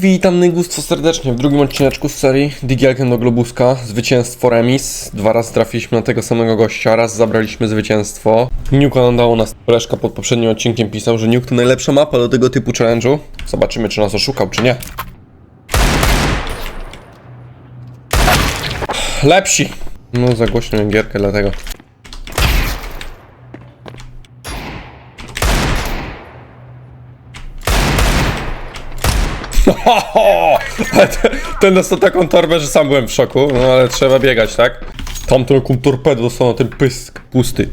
Witam Nygustwo serdecznie w drugim odcineczku z serii Digielken do Globuska. Zwycięstwo remis. Dwa razy trafiliśmy na tego samego gościa, raz zabraliśmy zwycięstwo. Nuke nam dało nas. Koleżka pod poprzednim odcinkiem pisał, że Nuke to najlepsza mapa do tego typu challenge'u. Zobaczymy, czy nas oszukał, czy nie. Lepsi! No, za miałem gierkę, dlatego. Ale te- ten dostał taką torbę, że sam byłem w szoku, no ale trzeba biegać, tak? Tamten taką torpedę dostał na ten pysk pusty.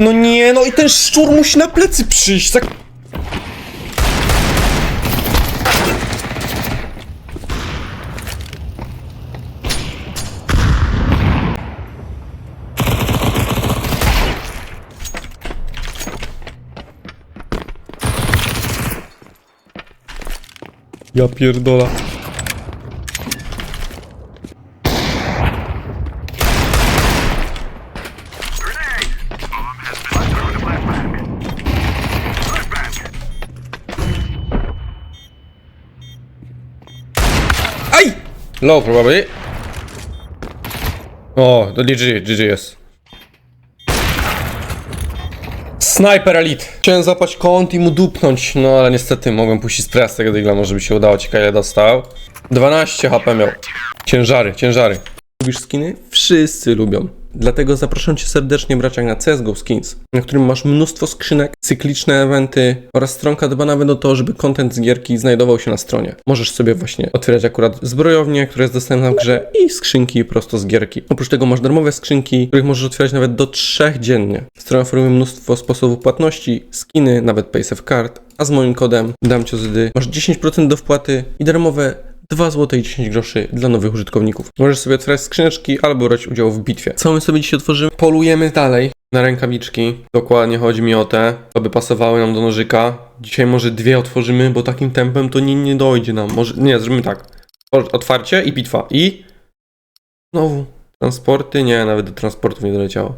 No nie, no i ten szczur musi na plecy przyjść, tak... Ja pierdola. Aj! Low probably. O, to GG, GG jest. Sniper Elite. Chciałem zapać kąt i mu dupnąć, no ale niestety mogłem puścić stres tego digla, może by się udało, ciekawe ile dostał. 12 HP miał. Ciężary, ciężary. Lubisz skiny? Wszyscy lubią. Dlatego zapraszam Cię serdecznie, braciak, na CSGO Skins, na którym masz mnóstwo skrzynek, cykliczne eventy oraz stronka dba nawet o to, żeby content z gierki znajdował się na stronie. Możesz sobie właśnie otwierać akurat zbrojownię, która jest dostępna w grze i skrzynki prosto z gierki. Oprócz tego masz darmowe skrzynki, których możesz otwierać nawet do trzech dziennie. Strona oferuje mnóstwo sposobów płatności, skiny, nawet paysafe card, a z moim kodem dam Cię zdy masz 10% do wpłaty i darmowe 2 zł i 10 groszy dla nowych użytkowników. Możesz sobie otwierać skrzyneczki albo brać udział w bitwie. Co my sobie dzisiaj otworzymy? Polujemy dalej na rękawiczki. Dokładnie chodzi mi o te, aby pasowały nam do nożyka. Dzisiaj może dwie otworzymy, bo takim tempem to nie, nie dojdzie nam. Może, nie, zrobimy tak. Otwarcie i bitwa. I znowu transporty. Nie, nawet do transportów nie doleciało.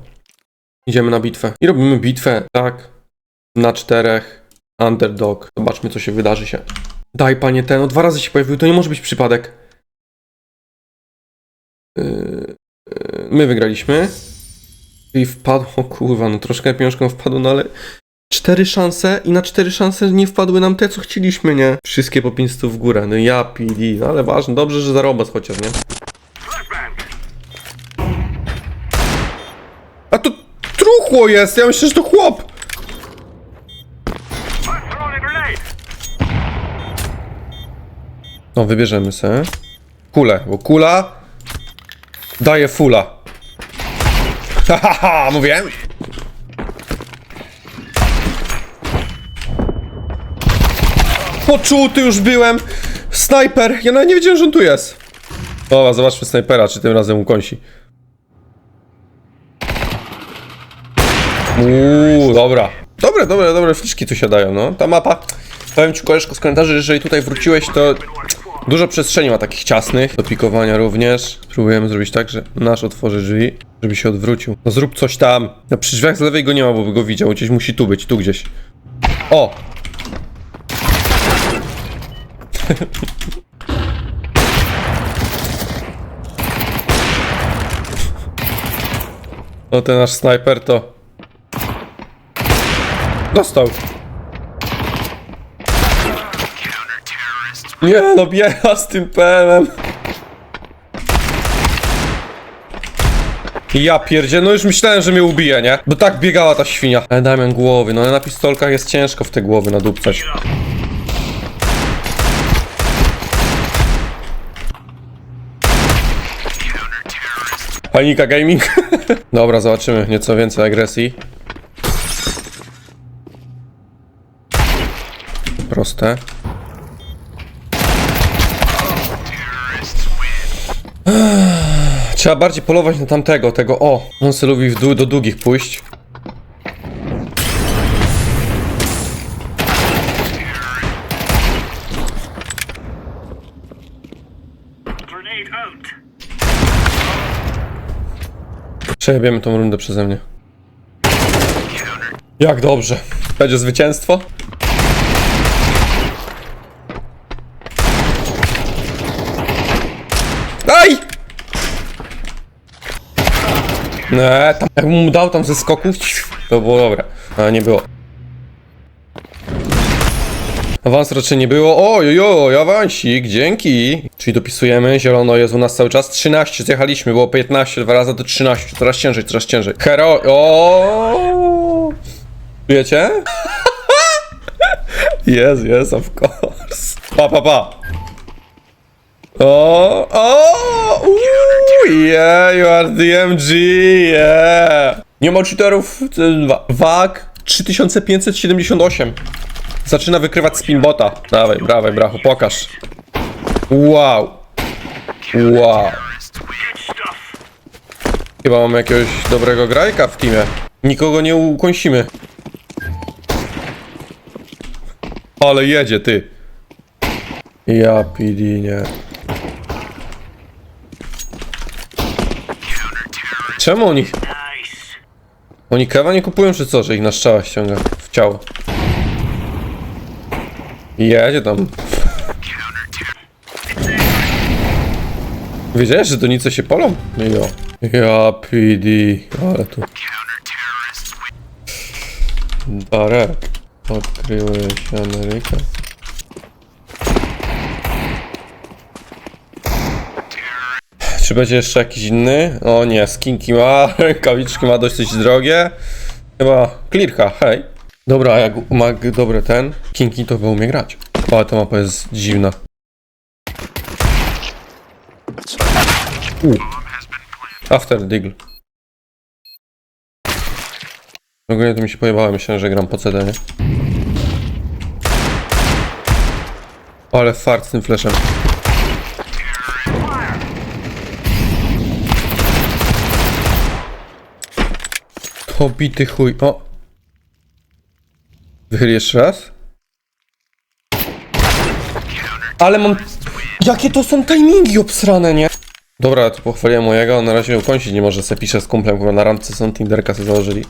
Idziemy na bitwę. I robimy bitwę, tak. Na czterech. Underdog. Zobaczmy, co się wydarzy się. Daj panie ten, o dwa razy się pojawił, to nie może być przypadek. Yy, yy, my wygraliśmy. I wpadł, o kurwa, no troszkę pieniążką wpadło, no ale cztery szanse i na cztery szanse nie wpadły nam te, co chcieliśmy, nie? Wszystkie po 500 w górę, no ja PD, no ale ważne, dobrze, że za robot chociaż, nie? A to truchło jest, ja myślę, że to chłop! No, wybierzemy se. Kulę, bo kula daje fula. Hahaha, mówiłem? Poczuty już byłem. Snajper, ja nawet nie wiedziałem, że on tu jest. Dobra, zobaczmy snajpera, czy tym razem ukąsi. Uuu, dobra. Dobre, dobre, dobre fliczki tu siadają, no. Ta mapa, powiem ci koleżko z komentarzy, że jeżeli tutaj wróciłeś, to dużo przestrzeni ma takich ciasnych, do pikowania również. Spróbujemy zrobić tak, że nasz otworzy drzwi, żeby się odwrócił. No zrób coś tam. No przy drzwiach z lewej go nie ma, bo by go widział, gdzieś musi tu być, tu gdzieś. O! No ten nasz snajper to... Dostał. Nie no, biega z tym PM-em. Ja pierdzie, no już myślałem, że mnie ubije, nie? Bo tak biegała ta świnia. Ale Damian głowy, no na pistolkach jest ciężko w te głowy nadupcać. Panika gaming. Dobra, zobaczymy nieco więcej agresji. Proste. Trzeba bardziej polować na tamtego, tego o. On se lubi w dół do długich pójść. Przejebiemy tą rundę przeze mnie. Jak dobrze. Będzie zwycięstwo? Nie, tam, jakbym mu dał tam ze skoków, to było dobre. A nie było. Awans raczej nie było. Oj, oj, awansik, dzięki. Czyli dopisujemy, zielono jest u nas cały czas. 13 zjechaliśmy, było 15, dwa razy do 13. Coraz ciężej, coraz ciężej. Hero, o. Wiecie? Yes, yes, of course. Pa, pa, pa. O, o, uuu, yeah, you are DMG, yeah. Nie ma cheaterów, wa- WAG 3578. Zaczyna wykrywać spinbota. Dawaj, brawaj, brachu, pokaż. Wow. Wow. Chyba mamy jakiegoś dobrego grajka w teamie. Nikogo nie ukąsimy. Ale jedzie, ty. Ja PD, nie. Czemu oni... Oni kewa nie kupują, czy co, że ich na strzała ściąga w ciało? Jedzie tam. Wiedziałeś, że donice się polą? No Jo. Ja PD, ale tu... Darek, odkryłeś Amerykę. Czy będzie jeszcze jakiś inny? O nie, skinki ma, rękawiczki ma dosyć drogie. Chyba clearka, hej. Dobra, jak ma dobry ten, kinki to chyba umie grać. O, ale ta mapa jest dziwna. U. After Diggle. Ogólnie to mi się pojebało, myślałem, że gram po CD, nie? Ale fart z tym flashem. To bity chuj. O! Wychyl jeszcze raz. Ale mam... Jakie to są timingi obsrane, nie? Dobra, to pochwaliłem mojego, on na razie ukończyć nie może, se pisze z kumplem, chyba na randce są Tinderka sobie założyli.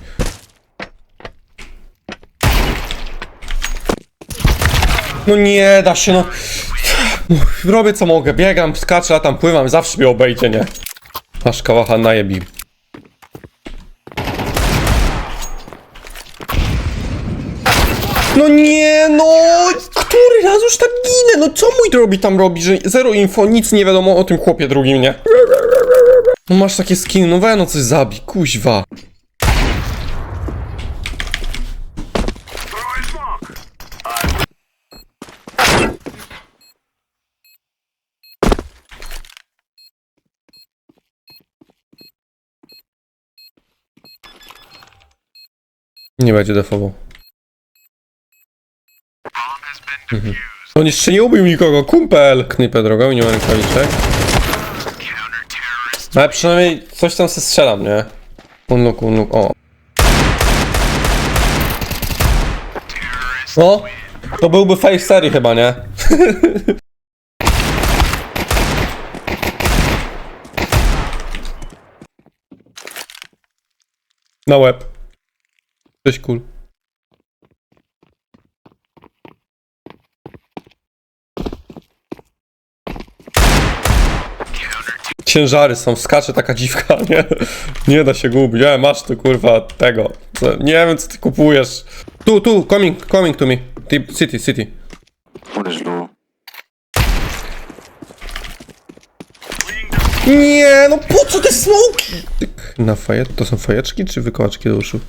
No nie da się, no... Robię co mogę, biegam, skaczę, tam pływam, zawsze mnie obejdzie, nie? Aż kałacha najebi. No nie, no! Który raz już tak ginę? No co mój drogi tam robi, że zero info, nic nie wiadomo o tym chłopie drugim, nie? No masz takie skiny, no we no coś zabij, kuźwa. Nie będzie defował. Mhm. On jeszcze nie ubił nikogo, kumpel! Knypę drogą i nie ma rękawiczek. No ale przynajmniej coś tam se strzelam, nie? Unlook, unlook, o. No, to byłby face serii chyba, nie? Na łeb. Cześć, cool. Ciężary są, skacze taka dziwka, nie? Nie da się gubić. E, masz tu kurwa tego. Co? Nie wiem co ty kupujesz. Tu, tu, coming, coming to me. Ty, city, city. One is low. Nie, no po co te smoki? Tyk, Na faje... To są fajeczki czy wykołaczki do uszu?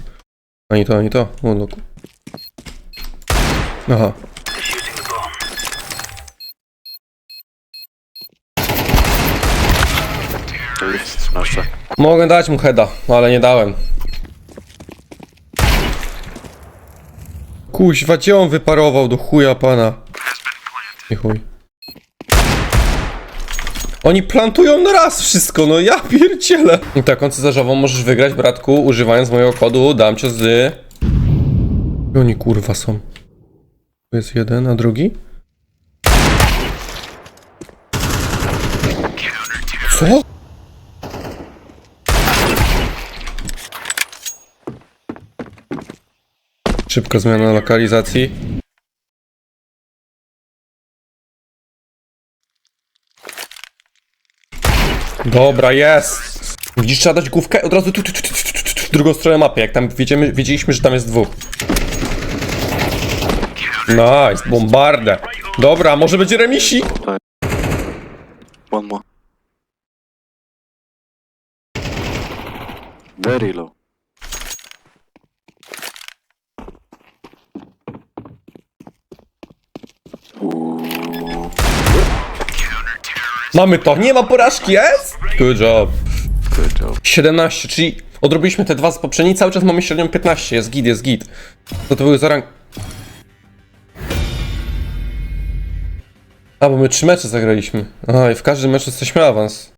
Ani to, ani to. O, no. Aha. Nasze. Mogę dać mu heada, ale nie dałem. Kuźwa, gdzie on wyparował do chuja pana? Nie chuj. Oni plantują na raz wszystko, no ja pierdzielę. I taką cesarzową możesz wygrać, bratku, używając mojego kodu, dam cię z... I Oni kurwa są. Tu jest jeden, a drugi? Co? Szybko zmiana lokalizacji. Dobra, jest! Widzisz, trzeba dać główkę od razu tu, tu, tu, tu, tu, tu, tu, w drugą stronę mapy, jak tam wiedziemy, wiedzieliśmy, że tam jest dwóch. Nice, bombardę. Dobra, może będzie remisik? One more. Very low. Mamy to, nie ma porażki, jest? Good job. Good job. 17, czyli odrobiliśmy te dwa z poprzedniej, cały czas mamy średnią 15, jest git, jest git. To to były za rank... A, bo my trzy mecze zagraliśmy. Aha, i w każdym meczu jesteśmy awans.